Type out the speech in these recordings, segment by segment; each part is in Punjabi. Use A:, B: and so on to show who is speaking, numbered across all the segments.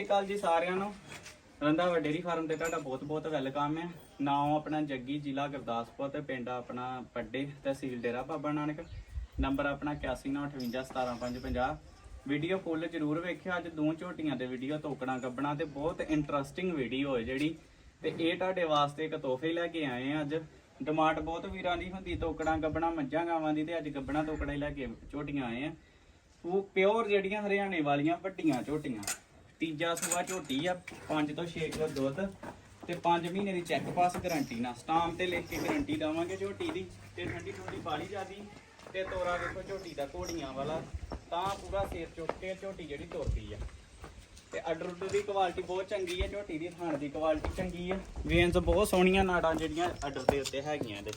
A: ਸਤਿ ਸ਼੍ਰੀ ਅਕਾਲ ਜੀ ਸਾਰਿਆਂ ਨੂੰ। ਰੰਧਾਵਾ ਡੇਰੀ ਫਾਰਮ ਤੇ ਤੁਹਾਡਾ ਬਹੁਤ-ਬਹੁਤ ਵੈਲਕਮ ਹੈ। ਨਾਮ ਆਪਣਾ ਜੱਗੀ, ਜ਼ਿਲ੍ਹਾ ਗੁਰਦਾਸਪੁਰ ਤੇ ਪਿੰਡ ਆਪਣਾ ਪੱਡੇ ਤਹਿਸੀਲ ਡੇਰਾ ਬਾਬਾ ਨਾਨਕ। ਨੰਬਰ ਆਪਣਾ 8198517550 ਵੀਡੀਓ ਫੁੱਲ ਜਰੂਰ ਵੇਖਿਓ, ਅੱਜ ਦੋ ਝੋਟੀਆਂ ਦੇ ਵੀਡੀਓ ਤੋਕਣਾ ਗੱਬਣਾ ਤੇ ਬਹੁਤ ਇੰਟਰਸਟਿੰਗ ਵੀਡੀਓ ਹੈ ਜਿਹੜੀ। ਤੇ ਇਹ ਤੁਹਾਡੇ ਵਾਸਤੇ ਇੱਕ ਤੋਹਫੇ ਲੈ ਕੇ ਆਏ ਆ ਅੱਜ। ਡਿਮਾਂਡ ਬਹੁਤ ਵੀਰਾਂ ਦੀ ਹੁੰਦੀ ਤੋਕਣਾ ਗੱਬਣਾ, ਮੱਝਾਂ ਗਾਵਾਂ ਦੀ ਤੇ ਅੱਜ ਗੱਬਣਾ ਤੋਕੜਾ ਹੀ ਲੈ ਕੇ ਝੋਟੀਆਂ ਆਏ ਆ ਉਹ ਪਿਓਰ ਜਿਹੜੀਆਂ ਹਰਿਆਣੇ ਵਾਲੀਆਂ ਵੱਡੀਆਂ ਝੋਟੀਆਂ। ਤੀਜਾ ਸੂਆ ਝੋਟੀ ਆ 5 ਤੋਂ 6 ਕਿਲੋ ਦੁੱਧ ਤੇ 5 ਮਹੀਨੇ ਦੀ ਚੈੱਕ ਪਾਸ ਗਾਰੰਟੀ ਨਾਲ। ਸਟਾਮ ਤੇ ਲਿਖ ਕੇ ਗਾਰੰਟੀ ਦਵਾਂਗੇ ਝੋਟੀ ਦੀ ਤੇ ਠੰਡੀ ਠੰਡੀ ਬਾਲੀ ਜਾਂਦੀ ਤੇ ਤੋਰਾ ਵੇਖੋ ਝੋਟੀ ਦਾ ਘੋੜੀਆਂ ਵਾਲਾ, ਤਾਂ ਪੂਰਾ ਸਿਰ ਚੁੱਕ ਕੇ ਝੋਟੀ ਜਿਹੜੀ ਤੁਰਦੀ ਆ। ਤੇ ਆਰਡਰ ਦੀ ਕੁਆਲਿਟੀ ਬਹੁਤ ਚੰਗੀ ਹੈ, ਝੋਟੀ ਦੀ ਥਾਣ ਦੀ ਕੁਆਲਿਟੀ ਚੰਗੀ ਹੈ। ਵੇਨਸ ਬਹੁਤ ਸੋਹਣੀਆਂ ਨਾੜਾਂ ਜਿਹੜੀਆਂ ਅਡਰ ਦੇ ਉੱਤੇ ਹੈਗੀਆਂ ਇਹਦੇ।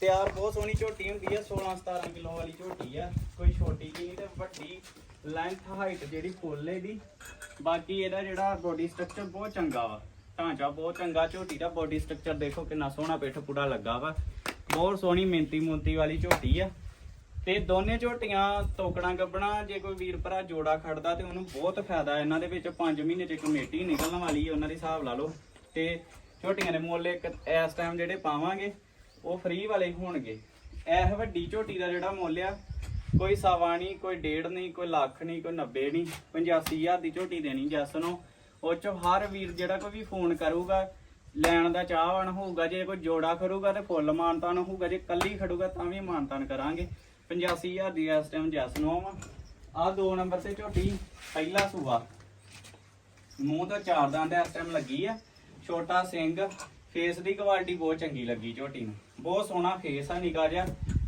A: ਤਿਆਰ ਬਹੁਤ ਸੋਹਣੀ ਝੋਟੀ ਹੁੰਦੀ ਹੈ 16 17 ਕਿਲੋ ਵਾਲੀ ਝੋਟੀ ਆ। ਕੋਈ ਛੋਟੀ ਨਹੀਂ ਤੇ ਵੱਡੀ ਲੈਂਥ ਹਾਈਟ ਜਿਹੜੀ ਫੁੱਲ ਇਹਦੀ। ਬਾਕੀ ਇਹਦਾ ਜਿਹੜਾ ਬੋਡੀ ਸਟਰਕਚਰ ਬਹੁਤ ਚੰਗਾ ਵਾ। ਢਾਂਚਾ ਬਹੁਤ ਚੰਗਾ, ਝੋਟੀ ਦਾ ਬੋਡੀ ਸਟਰਕਚਰ ਦੇਖੋ ਕਿੰਨਾ ਸੋਹਣਾ ਪਿੱਠ ਪੂੜਾ ਲੱਗਾ ਵਾ। ਬਹੁਤ ਸੋਹਣੀ ਮਿੰਤੀ ਮੁੰਤੀ ਵਾਲੀ ਝੋਟੀ ਆ। ਤੇ ਦੋਨੇ ਝੋਟੀਆਂ ਤੋਕਣਾ ਗੱਬਣਾ, ਜੇ ਕੋਈ ਵੀਰ ਭਰਾ ਜੋੜਾ ਖੜਦਾ ਤੇ ਉਹਨੂੰ ਬਹੁਤ ਫਾਇਦਾ ਇਹਨਾਂ ਦੇ ਵਿੱਚ 5 ਮਹੀਨੇ ਚ ਕਮੇਟੀ ਨਿਕਲਣ ਵਾਲੀ ਹੈ, ਉਹਨਾਂ ਦੇ ਹਿਸਾਬ ਲਾ ਲਓ। ਤੇ ਝੋਟੀਆਂ ਦੇ ਮੁੱਲ ਇੱਕ ਇਸ ਟਾਈਮ ਜਿਹੜੇ ਪਾਵਾਂਗੇ, ਉਹ ਫ੍ਰੀ ਵਾਲੇ ਹੋਣਗੇ। ਇਹ ਵੱਡੀ ਝੋਟੀ ਦਾ ਜਿਹੜਾ ਮੁੱਲ ਆ, ਕੋਈ ਸਵਾ ਨਹੀਂ, ਕੋਈ ਡੇਢ ਨਹੀਂ, ਕੋਈ ਲੱਖ ਨਹੀਂ, ਕੋਈ 90 ਨਹੀਂ 85000 ਦੀ ਝੋਟੀ ਦੇਣੀ ਜੱਸ ਨੂੰ। ਉਹ ਚ ਹਰ ਵੀਰ ਜਿਹੜਾ ਕੋਈ ਵੀ ਫੋਨ ਕਰੂਗਾ, ਲੈਣ ਦਾ ਚਾਹਵਾਨ ਹੋਊਗਾ, ਜੇ ਕੋਈ ਜੋੜਾ ਖੜੂਗਾ ਤੇ ਫੁੱਲ ਮਾਨਤਾਨ ਹੋਊਗਾ, ਜੇ ਕੱਲੀ ਖੜੂਗਾ ਤਾਂ ਵੀ ਮਾਨਤਾਨ ਕਰਾਂਗੇ। 85000 ਦੀ ਇਸ ਟਾਈਮ ਜੱਸ ਆ ਆਹ ਦੋ ਨੰਬਰ ਤੇ ਝੋਟੀ, ਪਹਿਲਾ ਸੂਆ। ਮੂੰਹ ਤੋਂ ਚਾਰ ਦੰਦ ਇਸ ਟਾਈਮ ਲੱਗੀ ਆ। ਛੋਟਾ ਸਿੰਘ ਫੇਸ ਦੀ ਕੁਆਲਿਟੀ ਬਹੁਤ ਚੰਗੀ ਲੱਗੀ ਝੋਟੀ ਨੂੰ। ਬਹੁਤ ਸੋਹਣਾ ਫੇਸ ਆ ਨਿਕਾ ਜਿਹਾ।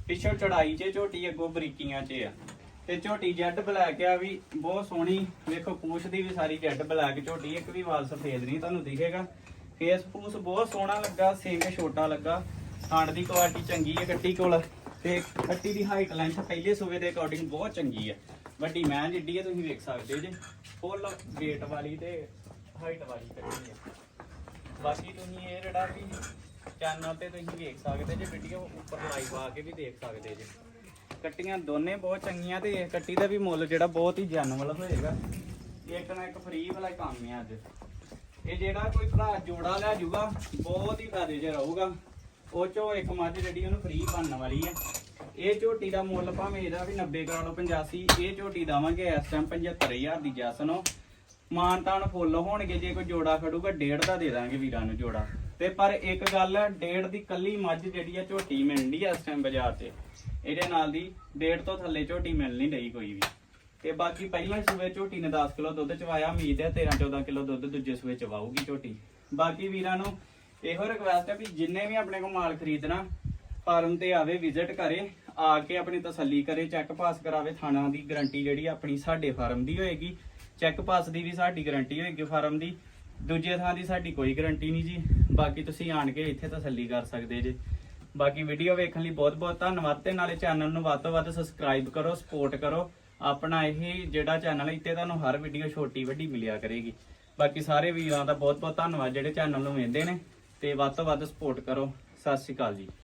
A: ਪਿੱਛੋਂ ਚੜਾਈ 'ਚ ਝੋਟੀ ਅੱਗੋਂ ਬਰੀਕੀਆਂ 'ਚ ਆ। ਤੇ ਝੋਟੀ ਜੈਡ ਬਲੈਕ ਆ ਵੀ, ਬਹੁਤ ਸੋਹਣੀ। ਵੇਖੋ, ਪੂਛ ਦੀ ਵੀ ਸਾਰੀ ਜੈਡ ਬਲੈਕ ਝੋਟੀ, ਇੱਕ ਵੀ ਵਾਲ ਸਫੇਦ ਨਹੀਂ ਤੁਹਾਨੂੰ ਦਿਖੇਗਾ। ਫੇਸ ਪੂਛ ਬਹੁਤ ਸੋਹਣਾ ਲੱਗਾ, ਸਿੰਘ ਛੋਟਾ ਲੱਗਾ। ਥਾਂਡ ਦੀ ਕੁਆਲਿਟੀ ਚੰਗੀ ਹੈ ਕੱਟੀ ਕੋਲ। ਤੇ ਕੱਟੀ ਦੀ ਹਾਈਟ ਲੈਂਥ ਪਹਿਲੇ ਸੂਵੇ ਦੇ ਅਕੋਰਡਿੰਗ ਬਹੁਤ ਚੰਗੀ ਹੈ ਵੱਡੀ ਮੈਂ ਜਿੱਡੀ ਹੈ ਤੁਸੀਂ ਵੇਖ ਸਕਦੇ ਜੇ। ਫੁੱਲ weight ਵਾਲੀ ਤੇ ਹਾਈਟ ਵਾਲੀ ਕੱਟੀ ਹੈ ਬਾਕੀ ਤੁਸੀਂ ਇਹ ਜਿਹੜਾ ਵੀ ਚੈਨਲ ਤੇ ਤੁਸੀਂ ਵੇਖ ਸਕਦੇ ਜੇ ਵੀਡੀਓ ਉੱਪਰ ਲਾਈਵ ਆ ਕੇ ਵੀ ਦੇਖ ਸਕਦੇ ਜੇ। ਕੱਟੀਆਂ ਦੋਨੇ ਬਹੁਤ ਚੰਗੀਆਂ ਤੇ ਇਹ ਕੱਟੀ ਦਾ ਵੀ ਮੁੱਲ ਜਿਹੜਾ ਬਹੁਤ ਹੀ ਜਨਮਲ ਹੋਏਗਾ। ਇੱਕ ਨਾ ਇੱਕ ਫ੍ਰੀ ਵਾਲਾ ਕੰਮ ਹੈ ਅੱਜ। ਇਹ ਜਿਹੜਾ ਕੋਈ ਭਰਾ ਜੋੜਾ ਲੈ ਜਾਊਗਾ, ਬਹੁਤ ਹੀ ਫਾਇਦੇ 'ਚ ਰਹੂਗਾ। ਉਹ ਚੋਂ ਇੱਕ ਮੱਝ ਜਿਹੜੀ ਉਹਨੂੰ ਫ੍ਰੀ ਬਣਨ ਵਾਲੀ ਹੈ ਇਹ ਝੋਟੀ ਦਾ ਮੁੱਲ ਭਾਵੇਂ ਇਹਦਾ ਵੀ 90 ਕਰਾ ਲਓ 85 ਇਹ ਝੋਟੀ ਦਵਾਂਗੇ ਇਸ ਟਾਈਮ 75000 ਦੀ ਜੱਸ ਮਾਨਤਾਨ ਫੁੱਲ ਹੋਣਗੇ, ਜੇ ਕੋਈ ਜੋੜਾ ਖੜੂਗਾ, ਡੇਢ ਦਾ ਦੇ ਦਾਂਗੇ ਵੀਰਾਂ ਨੂੰ ਜੋੜਾ। ਤੇ ਪਰ ਇੱਕ ਗੱਲ ਹੈ ਡੇਢ ਦੀ ਕੱਲੀ ਮੱਝ ਜਿਹੜੀ ਆ ਝੋਟੀ ਮਿਲਣੀ ਆ ਇਸ ਟਾਈਮ ਬਾਜ਼ਾਰ 'ਚ ਇਹਦੇ ਨਾਲ ਦੀ ਡੇਢ ਤੋਂ ਥੱਲੇ ਝੋਟੀ ਮਿਲ ਨਹੀਂ ਰਹੀ ਕੋਈ ਵੀ। ਤੇ ਬਾਕੀ ਪਹਿਲਾਂ ਸੂਏ ਝੋਟੀ ਨੇ 10 ਕਿਲੋ ਦੁੱਧ ਚਵਾਇਆ, ਉਮੀਦ ਹੈ 13 14 ਕਿਲੋ ਦੁੱਧ ਦੂਜੇ ਸੂਏ ਚਵਾਊਗੀ ਝੋਟੀ। ਬਾਕੀ ਵੀਰਾਂ ਨੂੰ ਇਹੋ ਰਿਕਵੈਸਟ ਹੈ ਵੀ ਜਿੰਨੇ ਵੀ ਆਪਣੇ ਕੋਲ ਮਾਲ ਖਰੀਦਣਾ, ਫਾਰਮ ਤੇ ਆਵੇ ਵਿਜ਼ਿਟ ਕਰੇ, ਆ ਕੇ ਆਪਣੀ ਤਸੱਲੀ ਕਰੇ ਚੈੱਕ ਪਾਸ ਕਰਾਵੇ, ਥਾਣਾ ਦੀ ਗਾਰੰਟੀ ਜਿਹੜੀ ਆਪਣੀ ਸਾਡੇ ਫਾਰਮ ਦੀ ਹੋਏਗੀ। ਚੈੱਕ ਪਾਸ ਦੀ ਵੀ ਸਾਡੀ ਗਾਰੰਟੀ ਹੋਏਗੀ ਫਾਰਮ ਦੀ, ਦੂਜੇ ਥਾਂ ਦੀ ਸਾਡੀ ਕੋਈ ਗਾਰੰਟੀ ਨਹੀਂ ਜੀ। ਬਾਕੀ ਤੁਸੀਂ ਆਣ ਕੇ ਇੱਥੇ ਤਸੱਲੀ ਕਰ ਸਕਦੇ ਜੇ। ਬਾਕੀ ਵੀਡੀਓ ਵੇਖਣ ਲਈ ਬਹੁਤ ਬਹੁਤ ਧੰਨਵਾਦ ਤੇ ਨਾਲੇ ਚੈਨਲ ਨੂੰ ਵੱਧ ਤੋਂ ਵੱਧ ਸਬਸਕ੍ਰਾਈਬ ਕਰੋ ਸਪੋਰਟ ਕਰੋ। ਆਪਣਾ ਇਹ ਜਿਹੜਾ ਚੈਨਲ ਹੈ, ਇੱਥੇ ਤੁਹਾਨੂੰ ਹਰ ਵੀਡੀਓ ਛੋਟੀ ਵੱਡੀ ਮਿਲਿਆ ਕਰੇਗੀ। ਬਾਕੀ ਸਾਰੇ ਵੀਰਾਂ ਦਾ ਬਹੁਤ ਬਹੁਤ ਧੰਨਵਾਦ ਜਿਹੜੇ ਚੈਨਲ ਨੂੰ ਵੇਖਦੇ ਨੇ। ਤੇ ਵੱਧ ਤੋਂ ਵੱਧ ਸਪੋਰਟ ਕਰੋ। ਸਤਿ ਸ਼੍ਰੀ ਅਕਾਲ ਜੀ।